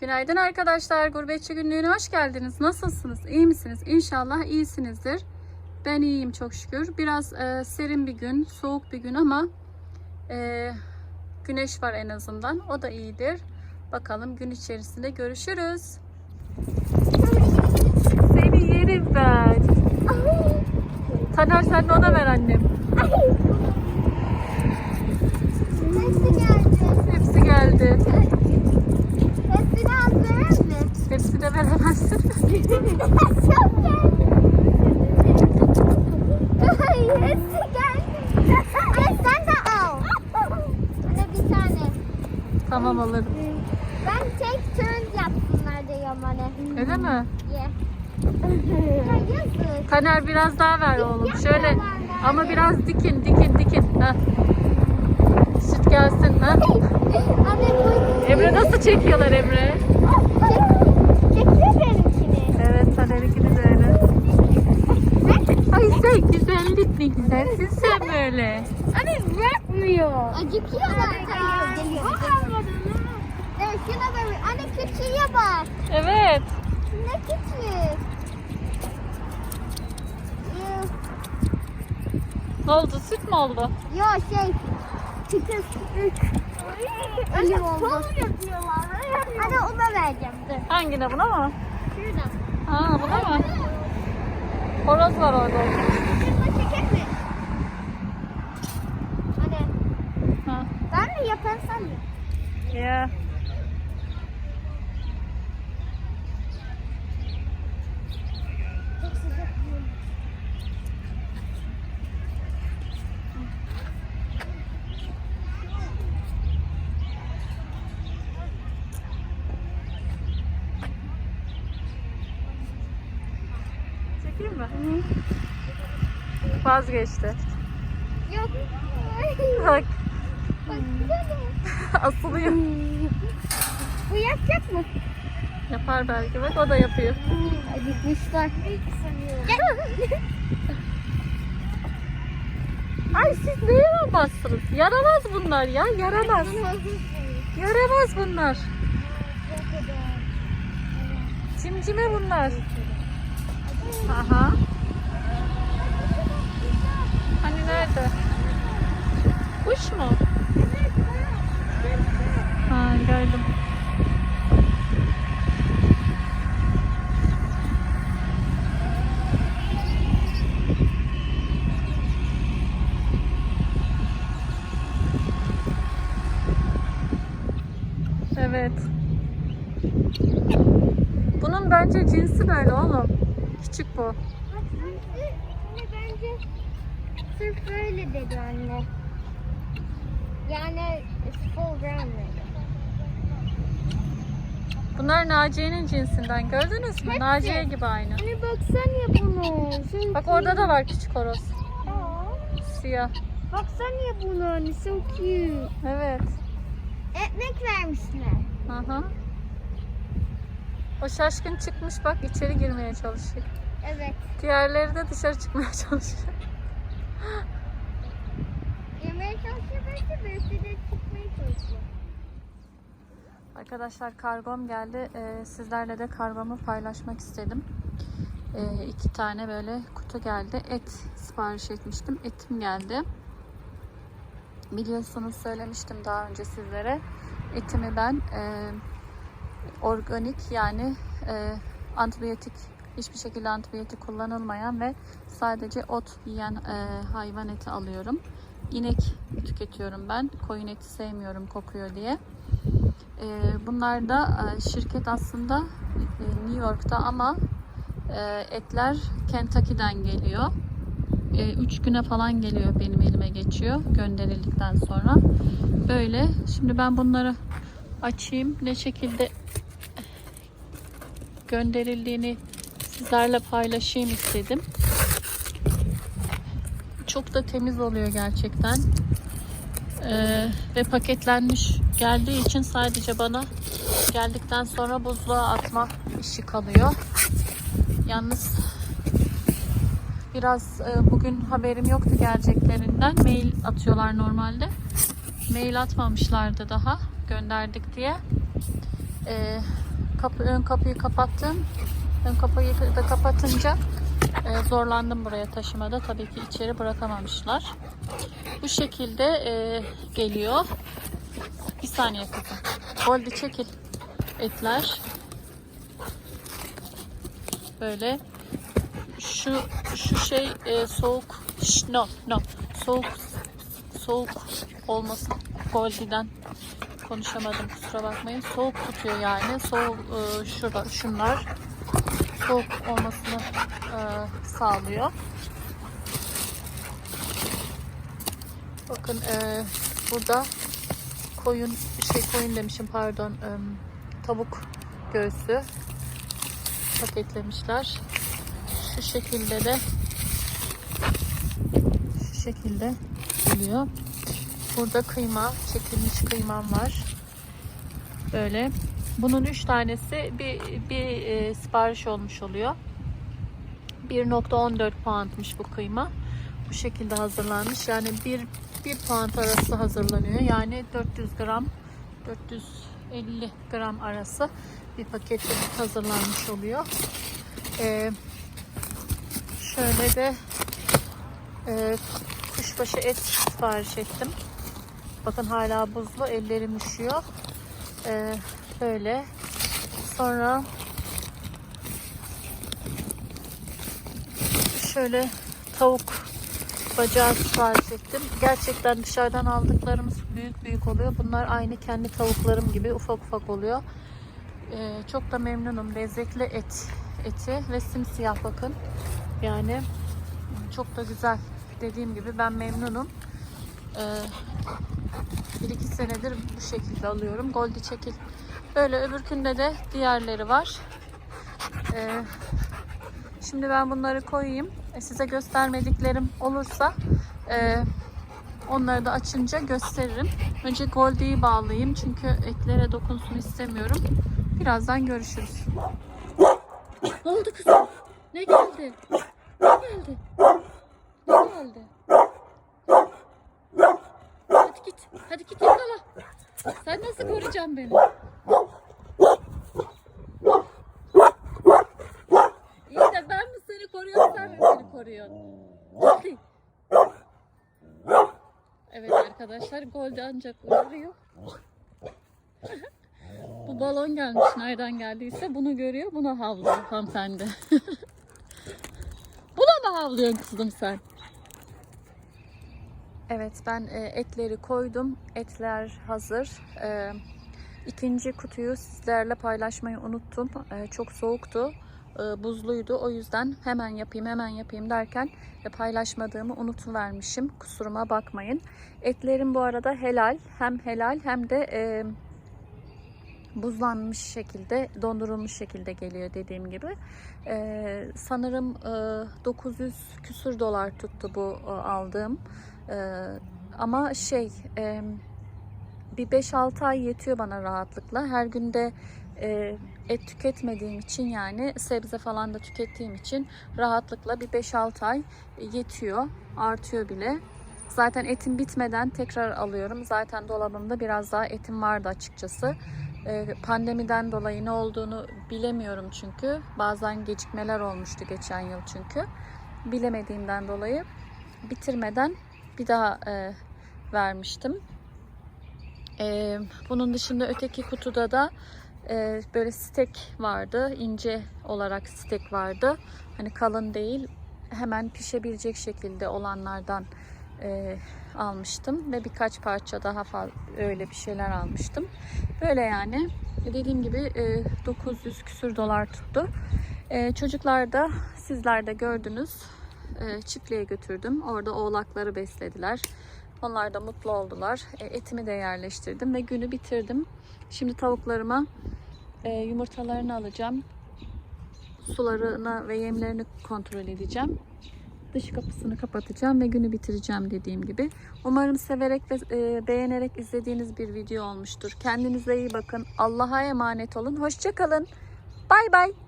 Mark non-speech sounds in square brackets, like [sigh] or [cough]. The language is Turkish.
Günaydın arkadaşlar. Gurbetçi günlüğüne hoş geldiniz. Nasılsınız? İyi misiniz? İnşallah iyisinizdir. Ben iyiyim çok şükür. Biraz e, serin bir gün, soğuk bir gün ama e, güneş var en azından. O da iyidir. Bakalım gün içerisinde görüşürüz. Seni yerim ben. Taner sen de ona ver annem. Hepsi geldi. Hepsi geldi. Veremezsin. Çok geldi. Sen de al. Bana bir tane. tamam alırım. Ben tek turn yapsınlar diyorum hani. Öyle mi? Ye. Yazık. Taner biraz daha ver oğlum. Şöyle ama biraz dikin dikin dikin. Heh. Süt gelsin. ha. Anne bu. Emre nasıl çekiyorlar Emre? Çekiyor benimkini. Evet Taner'inkini de öyle. Ay sen güzellik ne güzelsin sen böyle. Anne bırakmıyor. Acıkıyor zaten. Evet şuna böyle. Anne küçüğe bak. Evet. Ne küçük. Ne oldu? Süt mü oldu? Yo şey. Küçük küçük. Elim oldu. Hadi ona vereceğim. Dur. Hangine buna mı? Şuradan. Ha buna mı? Horoz var orada. Hadi. Ha. Ben mi yapan sen mi? Ya. Çok Mi? Vazgeçti. Yok. Bak Bak asılıyor. Bu yapacak mı? Yapar belki. Bak o da yapıyor. Acıkmışlar. Ay siz ne yaramazsınız? Yaramaz bunlar ya. Yaramaz. Yaramaz bunlar. Cimcime bunlar. Aha. Hani nerede? Kuş mu? Ha gördüm. Evet. Bunun bence cinsi böyle oğlum. Küçük bu. Bence sırf öyle dedi anne. Yani it's full ground dedi. Bunlar Naciye'nin cinsinden. Gördünüz mü? Hepsi. Naciye gibi aynı. Anne baksana buna. Sen Bak orada da var küçük horoz. Siyah. Baksana buna anne so cute. Evet. Ekmek vermişler. Aha. O şaşkın çıkmış bak içeri girmeye çalışıyor. Evet. Diğerleri de dışarı çıkmaya [laughs] çalışıyor. [gasps] Arkadaşlar kargom geldi. Ee, sizlerle de kargomu paylaşmak istedim. Ee, iki tane böyle kutu geldi. Et sipariş etmiştim. Etim geldi. Biliyorsunuz söylemiştim daha önce sizlere. Etimi ben e, organik yani e, antibiyotik hiçbir şekilde antibiyotik kullanılmayan ve sadece ot yiyen e, hayvan eti alıyorum. İnek tüketiyorum ben. Koyun eti sevmiyorum kokuyor diye. E, bunlar da e, şirket aslında e, New York'ta ama e, etler Kentucky'den geliyor. 3 güne falan geliyor benim elime geçiyor gönderildikten sonra. Böyle. Şimdi ben bunları açayım. Ne şekilde gönderildiğini sizlerle paylaşayım istedim. Çok da temiz oluyor gerçekten. Ee, ve paketlenmiş geldiği için sadece bana geldikten sonra buzluğa atma işi kalıyor. Yalnız biraz e, bugün haberim yoktu geleceklerinden. Mail atıyorlar normalde. Mail atmamışlardı daha gönderdik diye. e, kapı, ön kapıyı kapattım. Ön kapıyı da kapatınca e, zorlandım buraya taşımada. Tabii ki içeri bırakamamışlar. Bu şekilde e, geliyor. Bir saniye kızım. Goldi çekil. Etler. Böyle. Şu şu şey e, soğuk. Şş, no no. Soğuk soğuk olmasın. Goldi'den konuşamadım kusura bakmayın. Soğuk tutuyor yani. Soğuk e, şurada şunlar soğuk olmasını e, sağlıyor. Bakın e, burada koyun şey koyun demişim pardon e, tavuk göğsü paketlemişler. Şu şekilde de şu şekilde geliyor. Burada kıyma, çekilmiş kıymam var. Böyle. Bunun 3 tanesi bir, bir e, sipariş olmuş oluyor. 1.14 poundmış bu kıyma. Bu şekilde hazırlanmış. Yani 1 1 pound arası hazırlanıyor. Yani 400 gram 450 gram arası bir paket hazırlanmış oluyor. Ee, şöyle de e, kuşbaşı et sipariş ettim. Bakın hala buzlu. Ellerim üşüyor. Ee, böyle. Sonra şöyle tavuk bacağı sipariş ettim. Gerçekten dışarıdan aldıklarımız büyük büyük oluyor. Bunlar aynı kendi tavuklarım gibi ufak ufak oluyor. Ee, çok da memnunum. Lezzetli et eti ve simsiyah bakın. Yani çok da güzel. Dediğim gibi ben memnunum. Ee, bir iki senedir bu şekilde alıyorum. Goldi çekil. Böyle öbürkünde de diğerleri var. Ee, şimdi ben bunları koyayım. E, size göstermediklerim olursa e, onları da açınca gösteririm. Önce Goldi'yi bağlayayım çünkü etlere dokunsun istemiyorum. Birazdan görüşürüz. Ne oldu kızım? Ne geldi? Ne geldi? Hadi git. Yakala. Sen nasıl koruyacaksın beni? İyi de ben mi seni koruyorum sen mi beni koruyorsun? Hadi. Evet arkadaşlar golde ancak uyuyor. Bu balon gelmiş nereden geldiyse bunu görüyor buna havlıyor hanımefendi. buna mı havlıyorsun kızım sen? Evet ben e, etleri koydum. Etler hazır. E, ikinci kutuyu sizlerle paylaşmayı unuttum. E, çok soğuktu. Buzluydu. O yüzden hemen yapayım hemen yapayım derken paylaşmadığımı unutuvermişim. Kusuruma bakmayın. Etlerim bu arada helal. Hem helal hem de buzlanmış şekilde, dondurulmuş şekilde geliyor dediğim gibi. Sanırım e, 900 küsür dolar tuttu bu aldığım. Ee, ama şey e, bir 5-6 ay yetiyor bana rahatlıkla. Her günde e, et tüketmediğim için yani sebze falan da tükettiğim için rahatlıkla bir 5-6 ay yetiyor. Artıyor bile. Zaten etim bitmeden tekrar alıyorum. Zaten dolabımda biraz daha etim vardı açıkçası. Ee, pandemiden dolayı ne olduğunu bilemiyorum çünkü. Bazen gecikmeler olmuştu geçen yıl çünkü. Bilemediğimden dolayı bitirmeden bir daha e, vermiştim. E, bunun dışında öteki kutuda da e, böyle stek vardı. ince olarak stek vardı. Hani kalın değil. Hemen pişebilecek şekilde olanlardan e, almıştım ve birkaç parça daha fazla öyle bir şeyler almıştım. Böyle yani dediğim gibi e, 900 küsür dolar tuttu. E, çocuklar da sizler de gördünüz. E, çiftliğe götürdüm. Orada oğlakları beslediler. Onlar da mutlu oldular. E, etimi de yerleştirdim ve günü bitirdim. Şimdi tavuklarıma e, yumurtalarını alacağım. Sularını ve yemlerini kontrol edeceğim dış kapısını kapatacağım ve günü bitireceğim dediğim gibi. Umarım severek ve beğenerek izlediğiniz bir video olmuştur. Kendinize iyi bakın. Allah'a emanet olun. Hoşçakalın. Bay bay.